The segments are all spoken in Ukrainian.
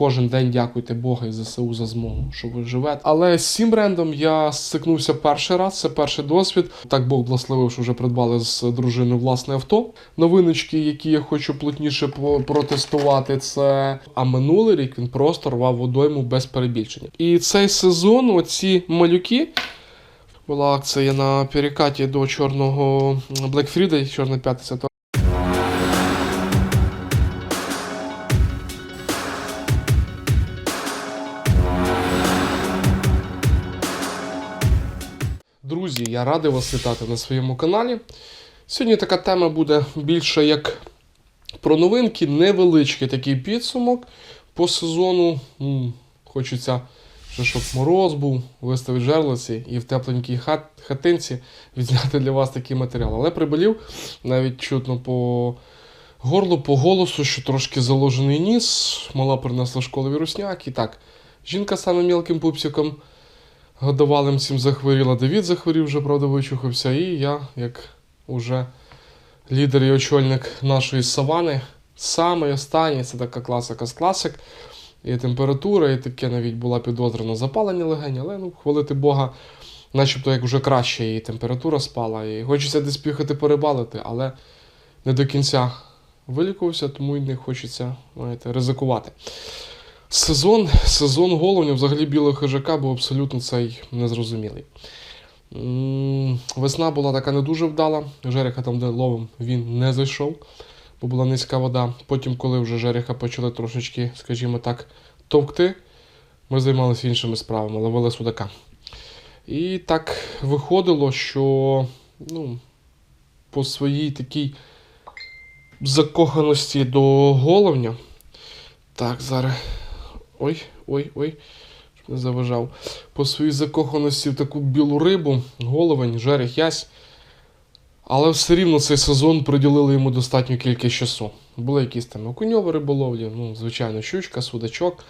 кожен день дякуйте Богу і ЗСУ за змогу, що ви живете. Але з цим брендом я стикнувся перший раз, це перший досвід. Так Бог благословив, що вже придбали з дружиною власне авто. Новиночки, які я хочу плотніше протестувати, це а минулий рік він просто рвав водойму без перебільшення. І цей сезон, оці малюки. Була акція на перекаті до чорного Black Friday, Чорна п'ятниця. То Друзі, я радий вас вітати на своєму каналі. Сьогодні така тема буде більше як про новинки, невеличкий такий підсумок по сезону. Хочеться, щоб мороз був, виставити жерлиці і в тепленькій хат, хатинці відзняти для вас такий матеріал. Але приболів навіть чутно по горлу, по голосу, що трошки заложений ніс. Мала принесла в школу вірусняк. І так, жінка самим мілким пупсиком годувалим цим захворіла. Давід захворів вже, правда, вичухався. І я, як уже лідер і очільник нашої савани, самий останній, це така класика з класик. І температура, і таке навіть була підозра на запалення легені, але ну, хвалити Бога, начебто як вже краще, і температура спала, і хочеться десь поїхати порибалити, але не до кінця вилікувався, тому й не хочеться знаєте, ризикувати. Сезон, сезон головня, взагалі білого хижака був абсолютно цей незрозумілий. Весна була така не дуже вдала. Жереха там, де ловим, він не зайшов, бо була низька вода. Потім, коли вже жереха почали трошечки, скажімо так, товкти, ми займалися іншими справами, ловили судака. І так виходило, що ну, по своїй такій закоханості до головня. Так, зараз. Ой, ой, ой, щоб не заважав. По своїй закоханості в таку білу рибу, головень, жерех, ясь. Але все рівно цей сезон приділили йому достатню кількість часу. Були якісь там окуньові риболовлі, ну, звичайно, щучка, судачок.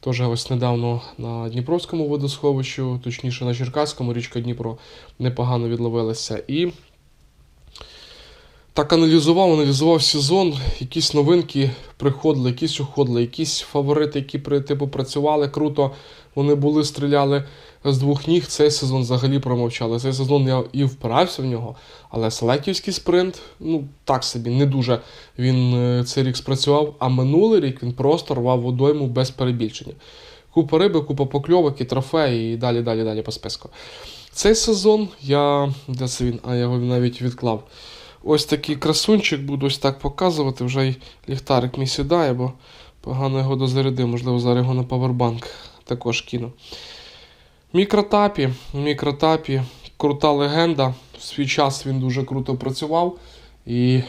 Теж ось недавно на Дніпровському водосховищу, точніше на Черкаському, річка Дніпро, непогано відловилася. І так аналізував, аналізував сезон, якісь новинки приходили, якісь уходили, якісь фаворити, які типу, працювали круто, вони були, стріляли з двох ніг. Цей сезон взагалі промовчали. Цей сезон я і впирався в нього, але селектівський спринт, ну так собі, не дуже він е, цей рік спрацював, а минулий рік він просто рвав водойму без перебільшення. Купа риби, купа покльовок і трофеї, і далі, далі, далі по списку. Цей сезон я. Де це він? А я його навіть відклав. Ось такий красунчик буду ось так показувати. Вже й ліхтарик мій сідає, бо погано його дозарядив. Можливо, зараз його на павербанк також кину. Мікротапі, мікротапі, крута легенда. В свій час він дуже круто працював. І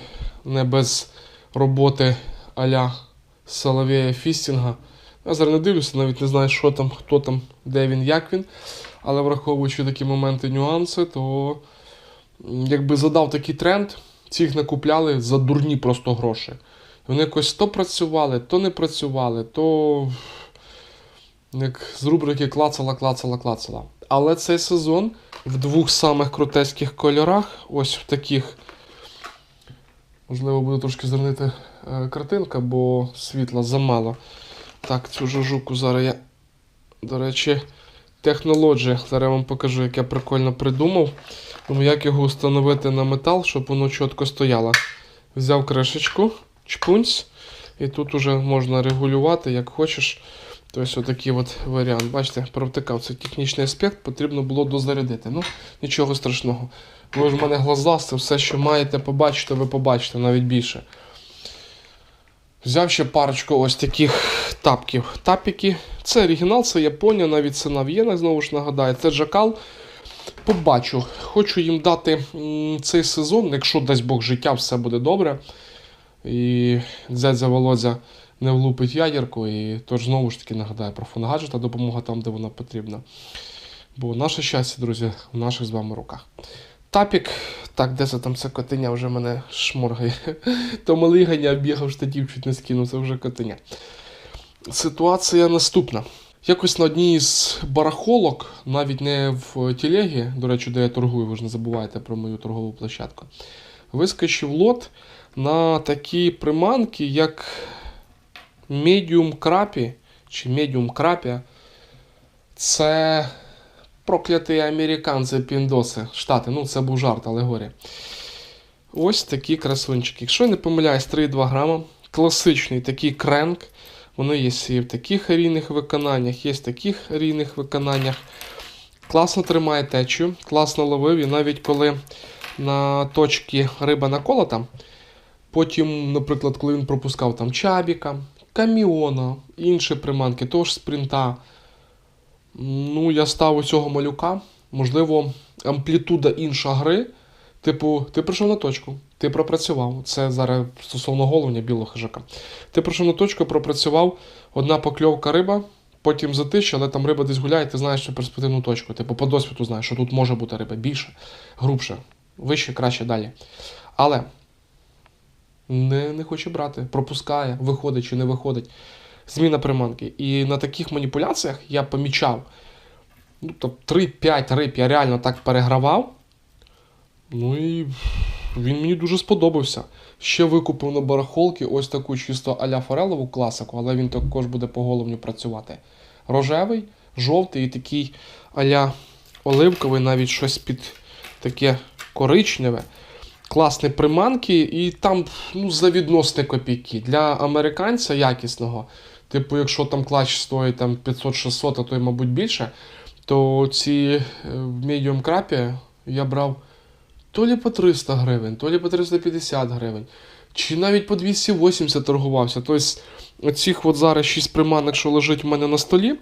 не без роботи аля Фістінга. Я зараз не дивлюся, навіть не знаю, що там, хто там, де він, як він. Але враховуючи такі моменти, нюанси, то якби задав такий тренд, цих накупляли за дурні просто гроші. Вони якось то працювали, то не працювали, то як з рубрики клацала, клацала, клацала. Але цей сезон в двох самих крутеських кольорах, ось в таких. Можливо, буде трошки зернити е, картинка, бо світла замало. Так, цю ж жуку зараз я. До речі, технологія. Зараз я вам покажу, як я прикольно придумав. Тому як його встановити на метал, щоб воно чітко стояло. Взяв кришечку, чпунць, і тут уже можна регулювати, як хочеш. Тобто отакий от варіант. Бачите, провтикав цей технічний аспект, потрібно було дозарядити. Ну, нічого страшного. Ви ж в мене глазасти, все, що маєте побачити, ви побачите навіть більше. Взяв ще парочку ось таких тапків. Тапіки. Це оригінал, це Японія, навіть ціна в єнах, знову ж нагадаю. Це Джакал. Побачу. Хочу їм дати цей сезон, якщо дасть Бог життя, все буде добре. І дядя Володя не влупить ядерку. І тож знову ж таки нагадаю про фонгаджета, допомога там, де вона потрібна. Бо наше щастя, друзі, в наших з вами руках. Тапік, так, де це там це котеня вже мене шморгає. То малий ганяв, бігав штатів, чуть не скинув, це вже котеня. Ситуація наступна. Якось на одній з барахолок, навіть не в тілегі, до речі, де я торгую, ви ж не забувайте про мою торгову площадку. Вискочив лот на такі приманки, як Medium крапі чи медіум крапія. Це прокляті американці піндоси, штати. Ну, це був жарт, алегорія. Ось такі красунчики. Якщо я не помиляюсь, 3,2 грама. Класичний такий кренк. Воно є і в таких рівних виконаннях, є в таких рівних виконаннях. Класно тримає течію, класно ловив. І навіть коли на точці риба наколота, потім, наприклад, коли він пропускав там чабіка, каміона, інші приманки, того ж спринта. Ну, я став у цього малюка. Можливо, амплітуда інша гри. Типу, ти прийшов на точку, ти пропрацював. Це зараз стосовно головня білого хижака. Ти прийшов на точку, пропрацював, одна покльовка риба, потім затища, але там риба десь гуляє, ти знаєш цю перспективну точку. Типу, по досвіду знаєш, що тут може бути риба більше, грубше, вище, краще далі. Але не, не хоче брати, пропускає, виходить чи не виходить. Зміна приманки. І на таких маніпуляціях я помічав. Ну, тобто 3-5 риб я реально так перегравав. Ну і він мені дуже сподобався. Ще викупив на барахолки ось таку чисто аля форелову класику, але він також буде по головню працювати. Рожевий, жовтий і такий аля оливковий, навіть щось під таке коричневе. Класні приманки, і там ну, за відносні копійки. Для американця якісного. Типу, якщо там клач стоїть там 500-600, а то й, мабуть, більше, то ці е, в medium крапі я брав то лі по 300 гривень, то лі по 350 гривень, чи навіть по 280 торгувався. Тобто, оцих от зараз 6 приманок, що лежить в мене на столі,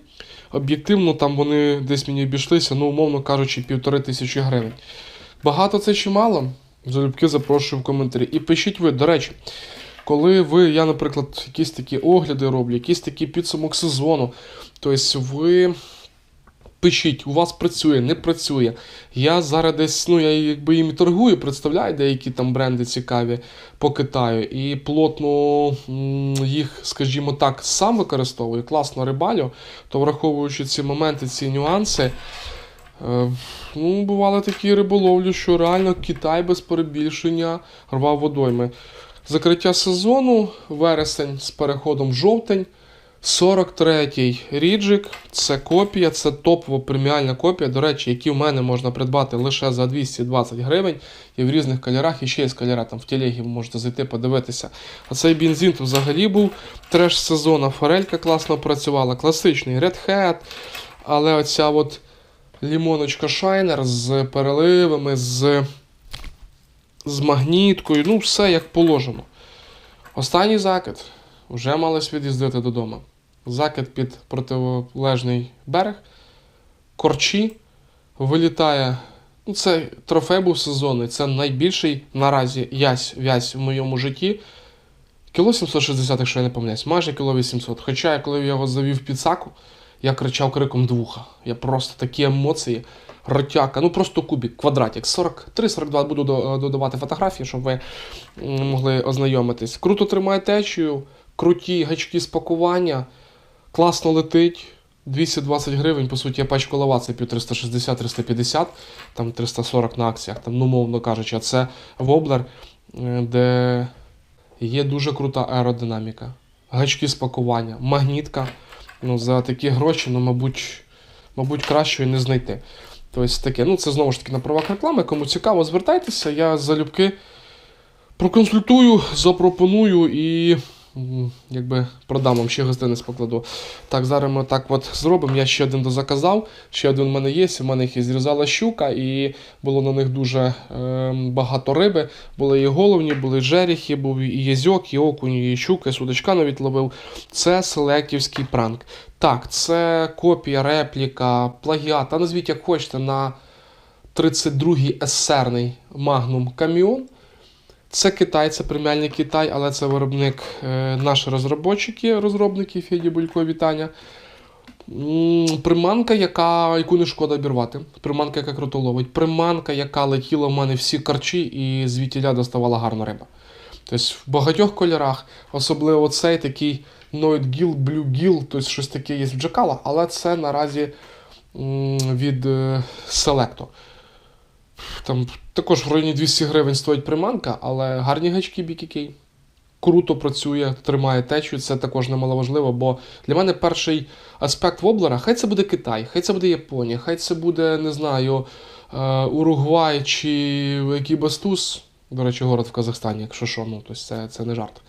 об'єктивно там вони десь мені обійшлися, ну, умовно кажучи, півтори тисячі гривень. Багато це чи мало? Залюбки запрошую в коментарі. І пишіть ви, до речі, коли ви, я, наприклад, якісь такі огляди роблю, якийсь такий підсумок сезону, тобто ви пишіть, у вас працює, не працює. Я зараз десь, ну я якби їм торгую, представляю деякі там бренди цікаві по Китаю. І плотно їх, скажімо так, сам використовую, класно рибалю, то враховуючи ці моменти, ці нюанси. Е, Ну, бували такі риболовлі, що реально Китай без перебільшення рвав водойми. Закриття сезону, вересень з переходом в жовтень. 43-й ріджик, це копія, це топова преміальна копія. До речі, які в мене можна придбати лише за 220 гривень і в різних кольорах, і ще є кольора, там в телегі ви можете зайти подивитися. А цей бензин взагалі був треш сезону. Форелька класно працювала, класичний Red Hat, але оця от лімоночка Shiner з переливами, з, з магніткою, ну все як положено. Останній закид. Вже мались від'їздити додому. Закид під протилежний берег, корчі, вилітає. Ну, це трофей був сезонний, це найбільший наразі ясь вязь в моєму житті. Кіло 760, якщо я не помиляюсь, майже кіло 800. Хоча я коли я його завів під саку, я кричав криком двуха. Я просто такі емоції, ротяка, ну просто кубік, квадратик. 43-42 буду додавати фотографії, щоб ви могли ознайомитись. Круто тримає течію, круті гачки з пакування, класно летить. 220 гривень, по суті, я пачку лава, це пів 360-350, там 340 на акціях, там, ну, мовно кажучи, а це воблер, е, де є дуже крута аеродинаміка. Гачки з пакування, магнітка. Ну, за такі гроші, ну, мабуть, мабуть, кращої не знайти. Тобто таке, ну це знову ж таки на правах реклами. Кому цікаво, звертайтеся, я залюбки проконсультую, запропоную і якби продам вам ще гостинець покладу. Так, зараз ми так от зробимо. Я ще один дозаказав, ще один в мене є. В мене їх і зрізала щука, і було на них дуже е, багато риби. Були і головні, були і жерехи, був і язьок, і окунь, і щука, і судачка навіть ловив. Це селектівський пранк. Так, це копія, репліка, плагіат, а назвіть як хочете на 32-й есерний Magnum Camion. Це Китай, це преміальний Китай, але це виробник е, наші розробники, розробники Феді Булько, вітання. Приманка, яка, яку не шкода обірвати. Приманка, яка круто ловить. Приманка, яка летіла в мене всі карчі і звідтіля доставала гарна риба. Тобто в багатьох кольорах, особливо цей такий Noid Gill, Blue Gill, тобто щось таке є в Джакала, але це наразі від е, Selecto. Там також в районі 200 гривень стоїть приманка, але гарні гачки BKK. круто працює, тримає течію, це також немаловажливо, бо для мене перший аспект воблера, хай це буде Китай, хай це буде Японія, хай це буде, не знаю, е, Уругвай чи Екібастуз, до речі, город в Казахстані, якщо що, ну, тобто це, це не жарт.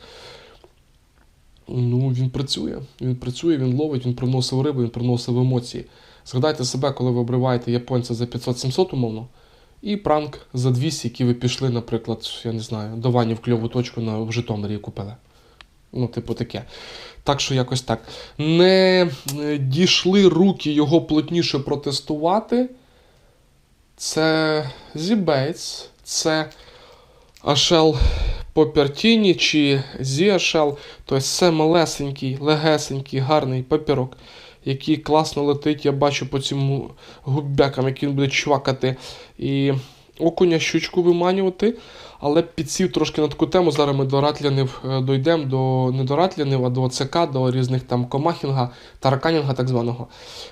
Ну, він працює. Він працює, він ловить, він приносив рибу, він приносив емоції. Згадайте себе, коли ви обриваєте японця за 500-700 умовно, і пранк за 200, які ви пішли, наприклад, я не знаю, до Вані в кльову точку на в Житомирі купили. Ну, типу, таке. Так що якось так. Не е, дійшли руки його плотніше протестувати. Це Зібейтс, це Ашел Попертіні чи Зіашел. Тобто це малесенький, легесенький, гарний папірок, який класно летить. Я бачу по цим губякам, які він буде чвакати. І окуня щучку виманювати. Але підсів трошки на таку тему. Зараз ми до ратлянив е, дійдемо до не до ратлянив, а до ЦК, до різних там комахінга, тараканінга так званого.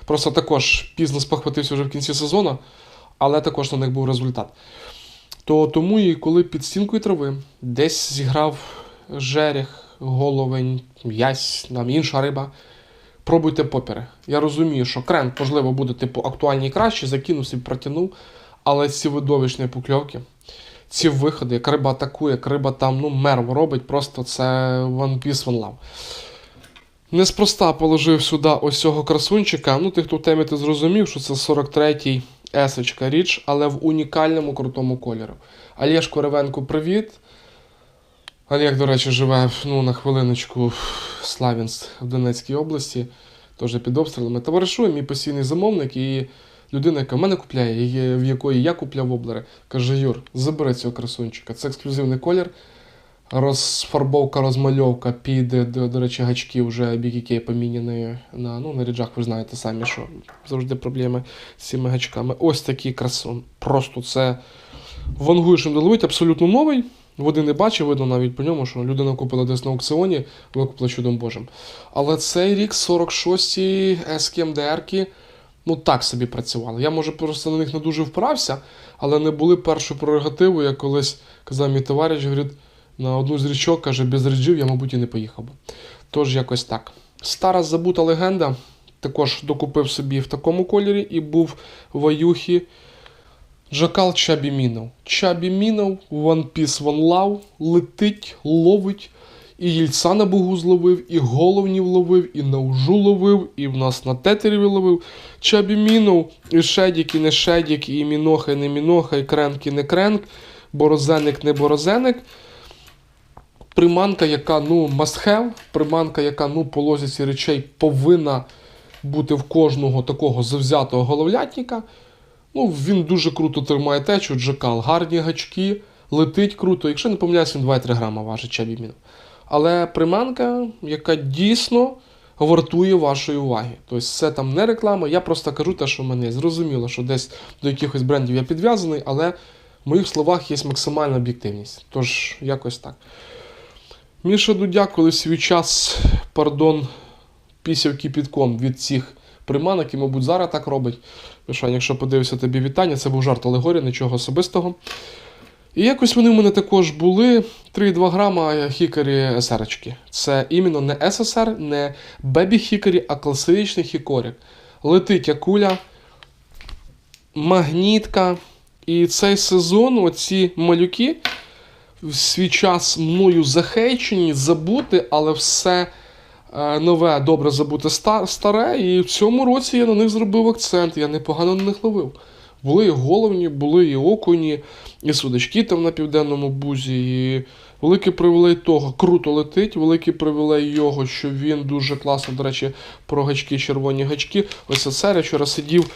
Просто також пізно спохватився вже в кінці сезону, але також на них був результат. То тому і коли під стінкою трави десь зіграв жерех, головень, м'язь, інша риба. Пробуйте попіри. Я розумію, що крен, можливо, буде типу актуальний і краще, закинув собі протягнув, але ці видовищні покльовки, ці виходи, як риба атакує, як риба там ну, мерв робить, просто це One Piece One Love. Неспроста положив сюди ось цього красунчика. Ну, ти хто в темі ти зрозумів, що це 43-й есочка річ, але в унікальному крутому кольорі. Олєшку Ревенку, привіт. Олег, до речі, живе ну, на хвилиночку в в Донецькій області, теж під обстрілами. Товаришує мій постійний замовник і людина, яка в мене купляє, в якої я купляв воблери, каже: Юр, забери цього красунчика. Це ексклюзивний колір. Розфарбовка, розмальовка під, до, до речі, гачки вже BKK поміняні на, ну, на ріджах, ви знаєте самі, що завжди проблеми з цими гачками. Ось такий красун. Просто це вангуєш їм доловить, абсолютно новий. Води не бачив, видно навіть по ньому, що людина купила десь на аукціоні, викупила чудом Божим. Але цей рік 46-ті СКМДРки, ну так собі працювали. Я, може, просто на них не дуже вправся, але не були першою прерогативою, як колись казав мій товариш, говорить, на одну з річок, каже, без ріджів я, мабуть, і не поїхав би. Тож якось так. Стара забута легенда. Також докупив собі в такому кольорі і був в Аюхі. Джакал Чабі Мінов. Чабі Мінов, One Piece One Love, летить, ловить, і їльця на бугу зловив, і головнів ловив, і на ужу ловив, і в нас на тетереві ловив. Чабі Мінов, і шедік, і не шедік, і міноха, і не міноха, і кренк, і не кренк, борозеник, не борозеник. Приманка, яка ну have, приманка, яка ну по лозіці речей повинна бути в кожного такого завзятого головлятника. Ну, він дуже круто тримає течу, джекал, гарні гачки, летить круто. Якщо не помиляюсь, він 2-3 грама важить чабі мінов. Але приманка, яка дійсно вартує вашої уваги. Тобто це там не реклама, я просто кажу те, що в мене є. Зрозуміло, що десь до якихось брендів я підв'язаний, але в моїх словах є максимальна об'єктивність. Тож, якось так. Міша Дудяк, коли свій час, пардон, пісяв кипітком від цих приманок, і, мабуть, зараз так робить. Мішань, якщо подивився тобі вітання, це був жарт алегорія, нічого особистого. І якось вони в мене також були 3,2 грама хікарі СР-очки. Це іменно не ССР, не бебі хікарі, а класичний хікорік. Летить акуля, магнітка. І цей сезон, оці малюки, в свій час мною захейчені, забути, але все нове, добре забути старе. І в цьому році я на них зробив акцент. Я непогано на них ловив. Були і головні, були і окуні, і судачки там на південному бузі. І великий привілей того, круто летить. Великий привілей його, що він дуже класно, до речі, про гачки, червоні гачки. Ось це я вчора сидів.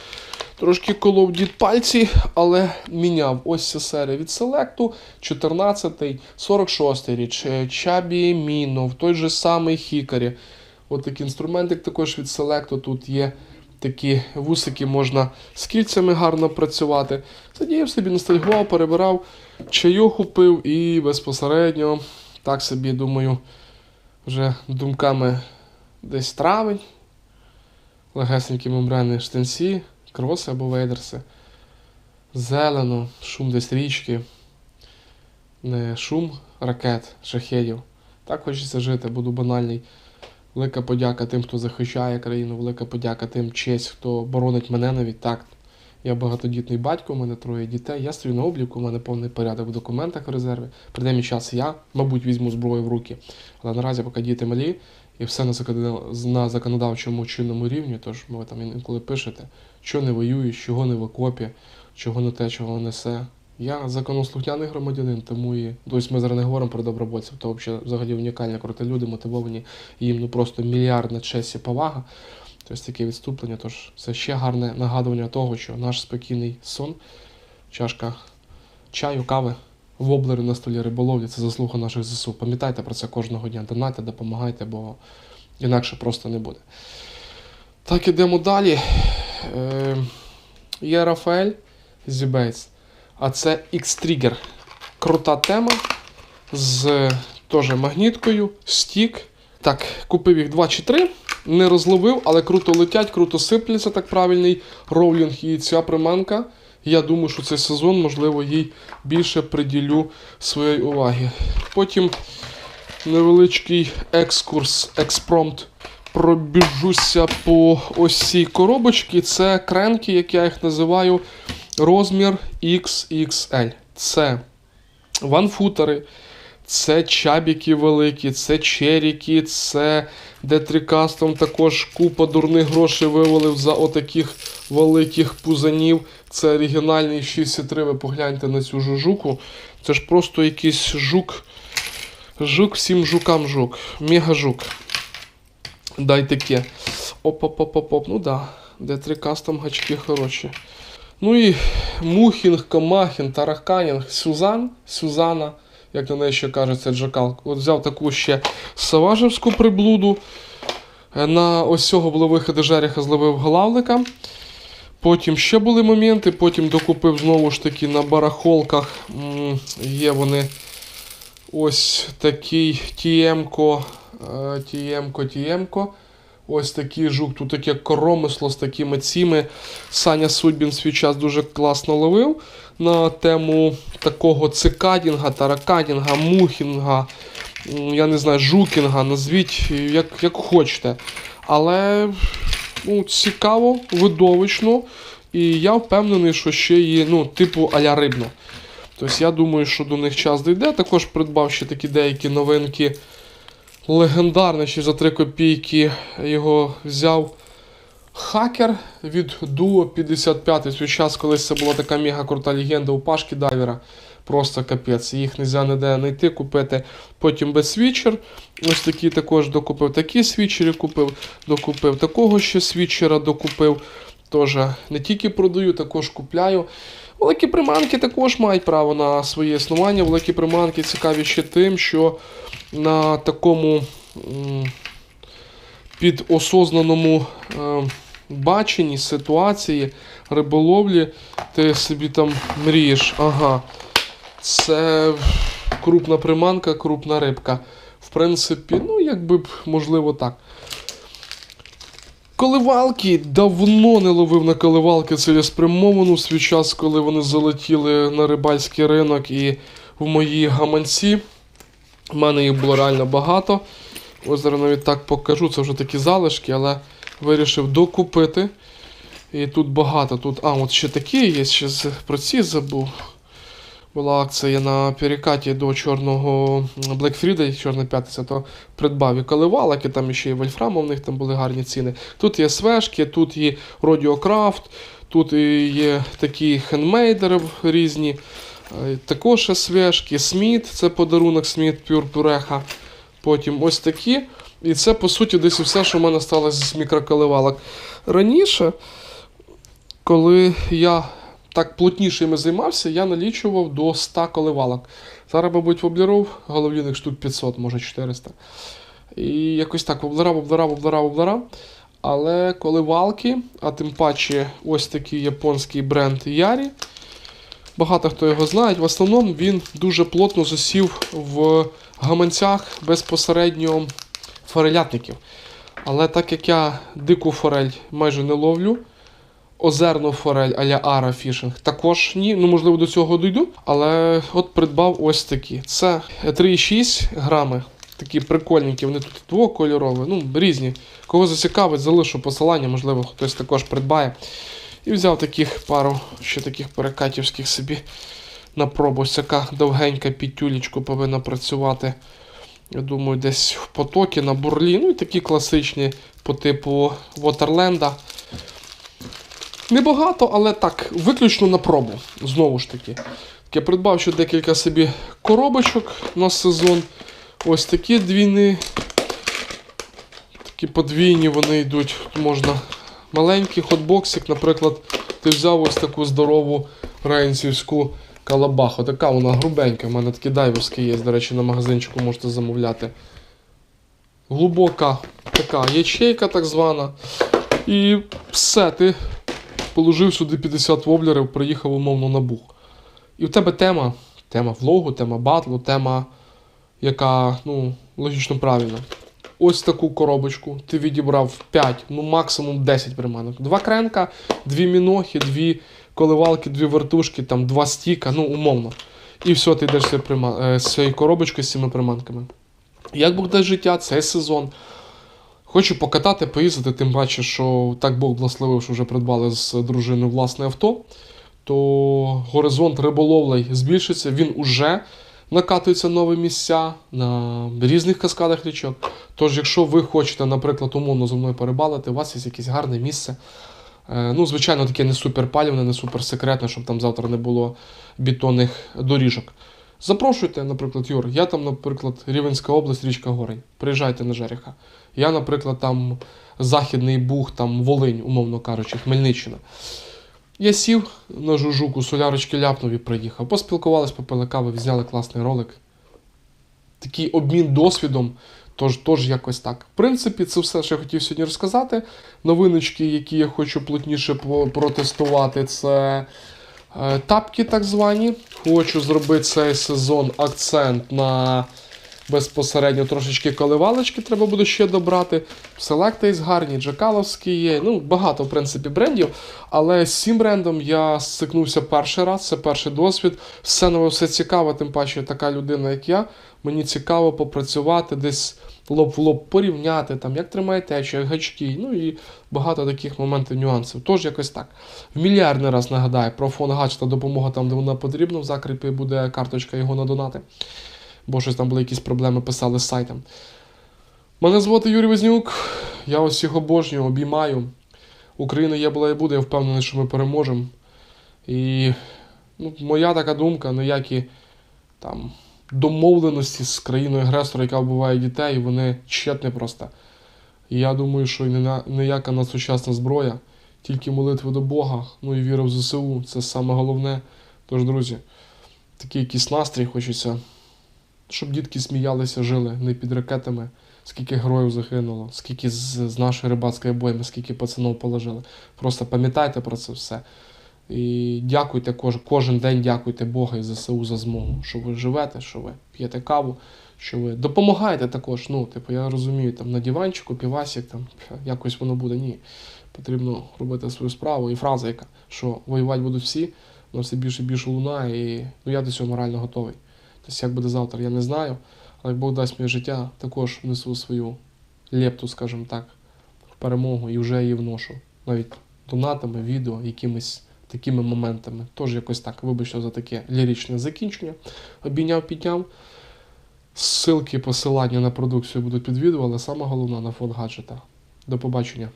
Трошки колов дід пальці, але міняв. Ось ця серія від селекту, 14-й, 46-й річ, е, Чабі Мінов, той же самий Хікарі. От такий інструментик також від селекту. Тут є такі вусики, можна з кільцями гарно працювати. Сидів собі, ностальгував, перебирав, чайоху пив і безпосередньо, так собі думаю, вже думками десь травень, легесенькі мембрани штанці, кроси або вейдерси. Зелено, шум десь річки, не шум ракет, шахедів, Так хочеться жити, буду банальний. Велика подяка тим, хто захищає країну, велика подяка тим честь, хто боронить мене навіть так. Я багатодітний батько, у мене троє дітей. Я стою на обліку, у мене повний порядок в документах в резерві. Прийде час, я, мабуть, візьму зброю в руки. Але наразі, поки діти малі, і все на законодавчому чинному рівні, тож ви там інколи пишете, що не воюєш, чого не в окопі, чого не те, чого несе. Я законослухняний громадянин, тому і тобто ми зараз не говоримо про добровольців, то взагалі унікальні круті люди, мотивовані, їм ну просто мільярдна честь і повага. Тобто таке відступлення. Тож це ще гарне нагадування того, що наш спокійний сон, чашка чаю, кави, воблери на столі риболовлі це заслуга наших ЗСУ. Пам'ятайте про це кожного дня. Донайте, допомагайте, бо інакше просто не буде. Так, ідемо далі. Е, є Рафаель Зібейтс, а це X-Trigger. Крута тема з теж магніткою, стік. Так, купив їх 2 чи 3. Не розловив, але круто летять, круто сипляться, так правильний роулінг. І ця приманка. Я думаю, що цей сезон, можливо, їй більше приділю своєї уваги. Потім невеличкий екскурс, експромт. Пробіжуся по ось цій коробочці. Це кренки, як я їх називаю, розмір XXL. Це ванфутери, це чабіки великі, це черіки, це детрикастом також купа дурних грошей вивалив за отаких великих пузанів. Це оригінальний 6,3. Ви погляньте на цю жужуку. Це ж просто якийсь жук. Жук всім жукам жук. Мега-жук. Дай таке. Оп-оп-оп-оп. Ну да. Детрикастом гачки хороші. Ну і Мухінг, Комахін, Тараканінг, Сюзан, Сюзана, як на неї ще кажуть, Джакал. От взяв таку ще Саважевську приблуду. Е, На ось цього були виходи жереха, зловив главлика. Потім ще були моменти, потім докупив знову ж таки на барахолках. Є вони ось такий Тіємко, Тіємко, Тіємко. Ось такий жук, тут таке коромисло з такими ціми. Саня Судьбін свій час дуже класно ловив на тему такого цикадінга, таракадінга, мухінга, я не знаю, жукінга, назвіть як, як хочете. Але ну, цікаво, видовищно. І я впевнений, що ще є, ну, типу аля рибно. Тобто я думаю, що до них час дійде. Також придбав ще такі деякі новинки. Легендарний ще за 3 копійки його взяв хакер від Duo 55. Свій час, колись це була така мега крута легенда у Пашки Дайвера. Просто капець. Їх не можна ніде знайти, купити. Потім без свічер. Ось такі також докупив. Такі свічери купив, докупив. Такого ще свічера докупив. Тож не тільки продаю, також купляю. Великі приманки також мають право на своє існування. Великі приманки цікаві ще тим, що на такому підосознаному е, баченні ситуації риболовлі ти собі там мрієш. Ага, це крупна приманка, крупна рибка. В принципі, ну, якби б, можливо, так. Коливалки давно не ловив на коливалки цілеспрямовану свій час, коли вони залетіли на рибальський ринок і в мої гаманці. У мене їх було реально багато. Ось зараз навіть так покажу, це вже такі залишки, але вирішив докупити. І тут багато. Тут, а, от ще такі є, ще про ці забув. Була акція на перекаті до чорного Black Friday, Чорна п'ятниця, то придбав і коливалок, там ще і Вольфрама, в них там були гарні ціни. Тут є свежки, тут є Родіокрафт, тут є такі хендмейдери різні. Е, Також свежки, Сміт, це подарунок Сміт Пюр Пюреха. Потім ось такі. І це, по суті, десь все, що в мене сталося з мікроколивалок. Раніше, коли я так плотніше іми займався, я налічував до 100 коливалок. Зараз, мабуть, воблеров головліних штук 500, може 400. І якось так воблера, воблера, воблера, воблера. Але коливалки, а тим паче ось такий японський бренд Ярі. Багато хто його знає. В основному він дуже плотно засів в гаманцях безпосередньо форелятників. Але так як я дику форель майже не ловлю, озерну форель аля Ара Фішинг також ні. Ну, можливо, до цього дійду. Але от придбав ось такі. Це 3,6 грами такі прикольненькі, вони тут двокольорові, ну, різні. Кого зацікавить, залишу посилання, можливо, хтось також придбає. І взяв таких пару ще таких перекатівських собі на пробу. Ось така довгенька підтюлечку повинна працювати. Я думаю, десь в потокі на бурлі. Ну і такі класичні по типу Waterland. Небагато, але так, виключно на пробу. Знову ж таки. Я придбав ще декілька собі коробочок на сезон. Ось такі двійні. Такі подвійні вони йдуть. Можна маленький хотбоксик, наприклад, ти взяв ось таку здорову рейнсівську калабаху. Така вона грубенька. У мене такі дайверські є, до речі, на магазинчику можете замовляти. Глибока така ячейка, так звана. І все, ти положив сюди 50 воблерів, приїхав умовно на бух. І в тебе тема, тема влогу, тема батлу, тема, яка, ну, логічно правильна. Ось таку коробочку ти відібрав 5, ну максимум 10 приманок. Два кренка, дві мінохи, дві коливалки, дві вертушки, там два стіка, ну умовно. І все, ти йдеш е, з коробочкою з цими приманками. Як дасть життя, цей сезон. Хочу покатати, поїздити, тим паче, що так Бог благословив, що вже придбали з дружиною власне авто, то горизонт риболовлей збільшиться, він уже накатується нові місця на різних каскадах річок. Тож, якщо ви хочете, наприклад, умовно зі мною перебалити, у вас є якесь гарне місце. Е, Ну, звичайно, таке не суперпалівне, не суперсекретне, щоб там завтра не було бетонних доріжок. Запрошуйте, наприклад, Юр, я там, наприклад, Рівенська область, річка Горень. Приїжджайте на Жереха. Я, наприклад, там Західний Буг, там Волинь, умовно кажучи, Хмельниччина. Я сів на жужуку, солярочки ляпнув і приїхав. Поспілкувались, попили кави, зняли класний ролик. Такий обмін досвідом. Тож, тож якось так. В принципі, це все, що я хотів сьогодні розказати. Новиночки, які я хочу плотніше протестувати, це е, тапки так звані. Хочу зробити цей сезон акцент на безпосередньо трошечки коливалочки треба буде ще добрати. Селекти є гарні, джакаловські є. Ну, багато, в принципі, брендів. Але з цим брендом я стикнувся перший раз, це перший досвід. Все нове, все цікаво, тим паче така людина, як я. Мені цікаво попрацювати десь лоб в лоб порівняти, там, як тримає течію, як гачки, ну і багато таких моментів, нюансів. Тож якось так. В мільярдний раз нагадаю про фон гаджета допомога там, де вона потрібна. В закріпі буде карточка його на донати. Бо щось там були якісь проблеми, писали з сайтом. Мене звати Юрій Вознюк. Я всіх обожнюю, обіймаю. Україна є, була і буде, я впевнений, що ми переможемо. І ну, моя така думка, ніякі там домовленості з країною агресора, яка вбиває дітей, вони тщетні просто. І я думаю, що ніяка надсучасна зброя, тільки молитви до Бога, ну і віра в ЗСУ це саме головне. Тож, друзі, такий якийсь настрій хочеться, щоб дітки сміялися, жили не під ракетами, скільки героїв загинуло, скільки з, з нашої рибацької бойми, скільки пацанов положили. Просто пам'ятайте про це все. І дякуйте кож, кожен день дякуйте Бога і ЗСУ за змогу, що ви живете, що ви п'єте каву, що ви допомагаєте також. Ну, типу, я розумію, там на диванчику, півасік, там якось воно буде. Ні. Потрібно робити свою справу. І фраза, яка, що воювати будуть всі, вона все більше і більше лунає, і ну, я до цього морально готовий. Тобто, як буде завтра, я не знаю, але як Бог дасть мені життя, також несу свою лепту, скажімо так, в перемогу і вже її вношу. Навіть донатами, відео, якимись такими моментами. Тож якось так, вибачте за таке ліричне закінчення. Обійняв, підняв. Ссылки, посилання на продукцію будуть під відео, але саме головне на фон гаджета. До побачення.